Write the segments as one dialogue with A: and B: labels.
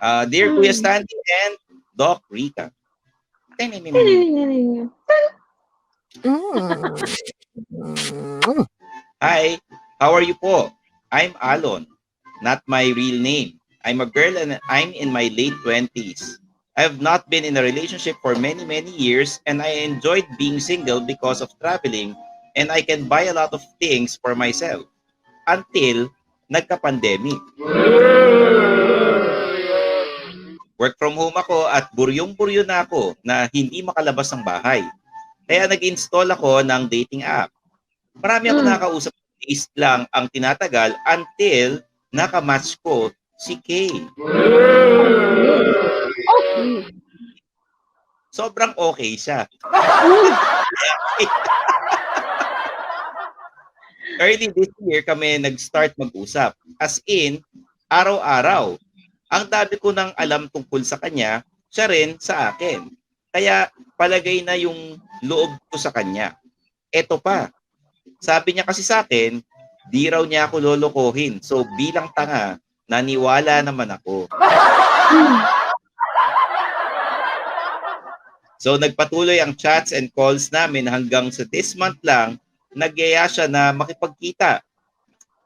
A: Uh, dear
B: Hmm.
A: Kuya Stanley and Doc Rica.
B: Mm.
A: Hi, how are you po? I'm Alon, not my real name. I'm a girl and I'm in my late 20s. I have not been in a relationship for many, many years and I enjoyed being single because of traveling and I can buy a lot of things for myself until nagka-pandemic. Work from home ako at buryong-buryo na ako na hindi makalabas ng bahay. Kaya nag-install ako ng dating app. Marami ako
B: Mm.
A: nakakausap days lang ang tinatagal until nakamatch ko si Kay.
B: Okay.
A: Sobrang okay siya. Early this year kami nag-start mag-usap. As in, araw-araw. Ang dami ko nang alam tungkol sa kanya, siya rin sa akin. Kaya palagay na yung loob ko sa kanya. Eto pa, sabi niya kasi sa akin, di raw niya ako lolokohin. So bilang tanga, naniwala naman ako. So nagpatuloy ang chats and calls namin hanggang sa this month lang, nagyaya siya na makipagkita.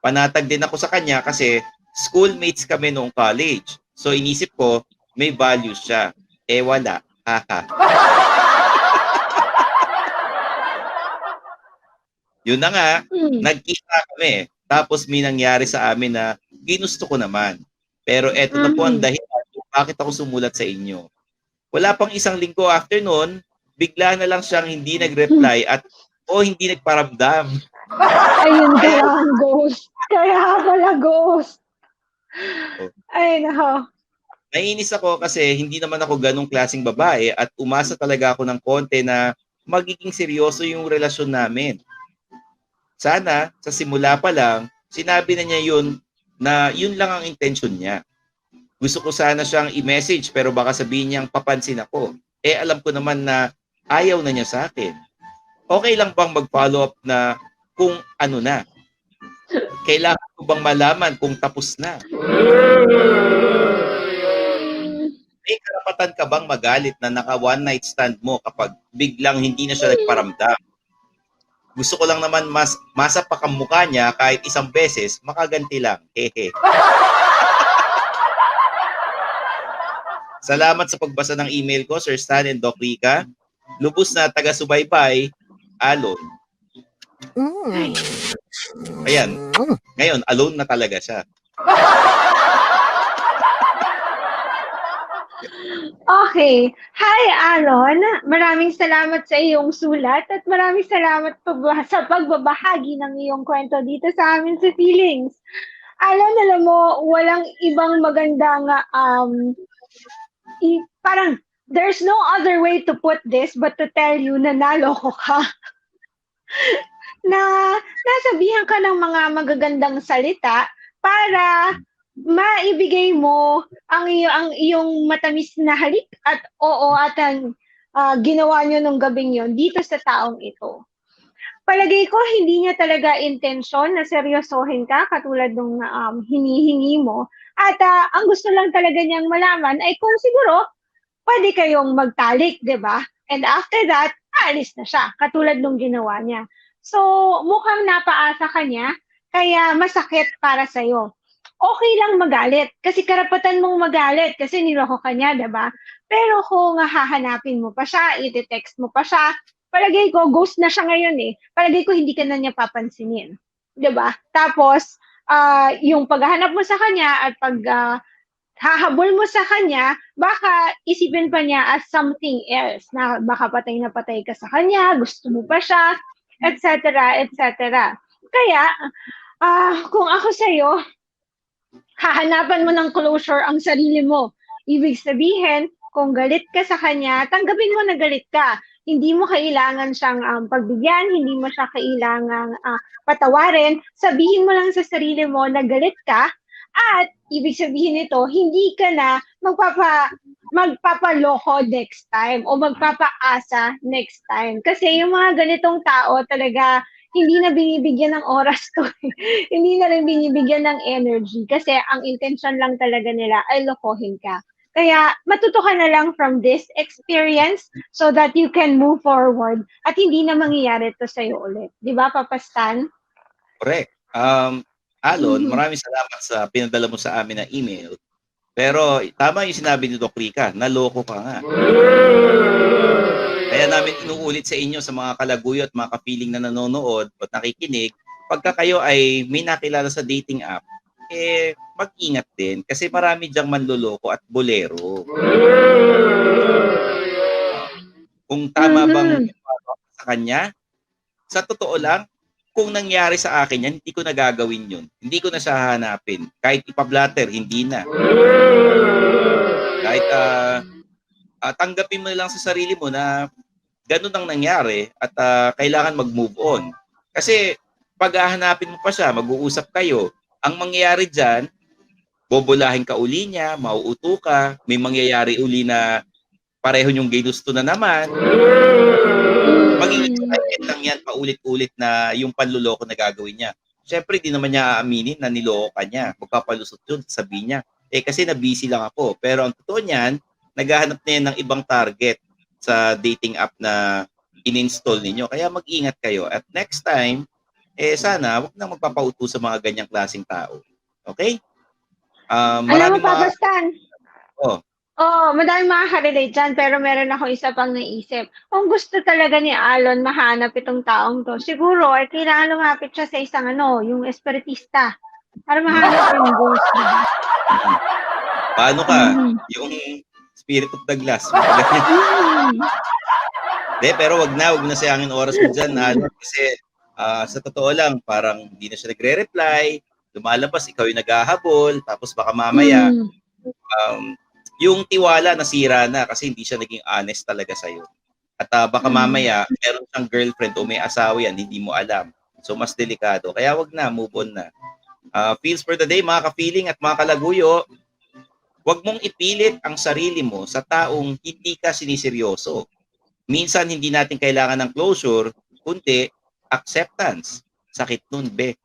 A: Panatag din ako sa kanya kasi schoolmates kami noong college. So inisip ko, may value siya. Eh wala. Haha. Yun na nga,
B: Mm.
A: nagkita kami. Tapos may nangyari sa amin na ginusto ko naman. Pero eto na po ang
B: Mhm.
A: dahilan kung bakit ako sumulat sa inyo. Wala pang isang linggo after nun, bigla na lang siyang hindi nag-reply at o hindi nagparamdam.
B: Ayun kaya ang ghost. Kaya pala ghost. Ay, nako.
A: Naiinis ako kasi hindi naman ako ganong klaseng babae at umasa talaga ako ng konti na magiging seryoso yung relasyon namin. Sana, sa simula pa lang, sinabi na niya yun na yun lang ang intention niya. Gusto ko sana siyang i-message pero baka sabihin niyang papansin ako. Eh alam ko naman na ayaw na niya sa akin. Okay lang bang mag-follow up na kung ano na? Kailangan ko bang malaman kung tapos na? may karapatan ka bang magalit na naka one night stand mo kapag biglang hindi na siya nagparamdam? Gusto ko lang naman mas masapak ang mukha niya kahit isang beses, makaganti lang. Hehe. Salamat sa pagbasa ng email ko, Sir Stan and Doc Rica. Lubos na taga-subaybay, Alon.
C: Mm.
A: Ayan.
C: Mm.
A: Ngayon, alone na talaga siya.
B: Okay. Hi, Alon. Maraming salamat sa iyong sulat at maraming salamat sa pagbabahagi ng iyong kwento dito sa amin sa Feelings. Alon, alam mo, walang ibang magandang, um, i- parang, there's no other way to put this but to tell you na naloko ka. Na nasabihan ka ng mga magagandang salita para maibigay mo ang iyo ang iyong matamis na halik at oo at ang ah, ginawa niyo nung gabing yon dito sa taong ito. Palagay ko hindi niya talaga intensyon na seryosohin ka katulad nung um, hinihingi mo. At ah, ang gusto lang talaga niyang malaman ay kung siguro pwede kayong magtalik, 'di ba? And after that, aalis na siya katulad nung ginawa niya. So, mukhang napaasa ka niya, kaya masakit para sa'yo okay lang magalit. Kasi karapatan mong magalit kasi niloko ka niya, ba? Pero kung hahanapin mo pa siya, i-text mo pa siya, palagay ko, ghost na siya ngayon eh. Palagay ko, hindi ka na niya papansinin. ba? Tapos, ah, yung paghahanap mo sa kanya at pag ah, hahabol mo sa kanya, baka isipin pa niya as something else na baka patay na patay ka sa kanya, gusto mo pa siya, etc., etc. Kaya, ah, kung ako sa'yo, hahanapan mo ng closure ang sarili mo. Ibig sabihin, kung galit ka sa kanya, tanggapin mo na galit ka. Hindi mo kailangan siyang um, pagbigyan, hindi mo siya kailangan uh, patawarin. Sabihin mo lang sa sarili mo na galit ka at ibig sabihin nito, hindi ka na magpapa magpapaloko next time o magpapaasa next time. Kasi yung mga ganitong tao talaga hindi na binibigyan ng oras to. hindi na rin binibigyan ng energy kasi ang intention lang talaga nila ay lokohin ka. Kaya matuto ka na lang from this experience so that you can move forward at hindi na mangyayari to sa'yo ulit. Di ba, Papa Stan?
A: Correct. Um, Alon,
B: Mhm.
A: maraming salamat sa pinadala mo sa amin na email. Pero tama yung sinabi ni Doc Rica, naloko ka nga. Kaya namin inuulit sa inyo sa mga kalaguyo at mga kapiling na nanonood at nakikinig, pagka kayo ay may nakilala sa dating app, eh mag-ingat din kasi marami diyang manloloko at bolero. Kung tama bang sa kanya, sa totoo lang, kung nangyari sa akin yan, hindi ko na gagawin yun. Hindi ko na siya hahanapin. Kahit ipablatter, hindi na. Kahit ah, ah, tanggapin mo na lang sa sarili mo na ganun ang nangyari at ah, kailangan mag-move on. Kasi pag hahanapin mo pa siya, mag-uusap kayo, ang mangyayari dyan, bobolahin ka uli niya, mauuto ka, may mangyayari uli na pareho yung ginusto na naman. Magiging cycle lang yan, paulit-ulit na yung panluloko na gagawin niya. Siyempre, di naman niya aaminin na niloko ka niya. Magpapalusot yun, sabihin niya. Eh, kasi na-busy lang ako. Pero ang totoo niyan, naghahanap na yan ng ibang target sa dating app na in-install ninyo. Kaya mag-ingat kayo. At next time, eh sana, wag na magpapauto sa mga ganyang klaseng tao. Okay? Um,
B: Alam mo, Papa
A: mga...
B: Stan?
A: Oh.
B: Oo, madami makaka-relate dyan, pero meron ako isa pang naisip. Kung gusto talaga ni Alon mahanap itong taong to, siguro, ay kailangan lumapit siya sa isang ano, yung espiritista. Para mahanap yung ghost. diba?
A: Paano ka?
B: Mhm.
A: Yung spirit of the glass.
B: Mm.
A: De, pero wag na, wag na sayangin oras mo dyan. Ano, kasi ah, sa totoo lang, parang hindi na siya nagre-reply. Lumalabas, ikaw yung naghahabol. Tapos baka mamaya,
B: Mm.
A: um, yung tiwala nasira na kasi hindi siya naging honest talaga sa'yo. At ah, baka
B: Mm.
A: mamaya, meron siyang girlfriend o may asawa yan, hindi mo alam. So, mas delikado. Kaya wag na, move on na. Ah, feels for the day, mga ka-feeling at mga kalaguyo, wag mong ipilit ang sarili mo sa taong hindi ka siniseryoso. Minsan, hindi natin kailangan ng closure, kundi acceptance. Sakit nun, be.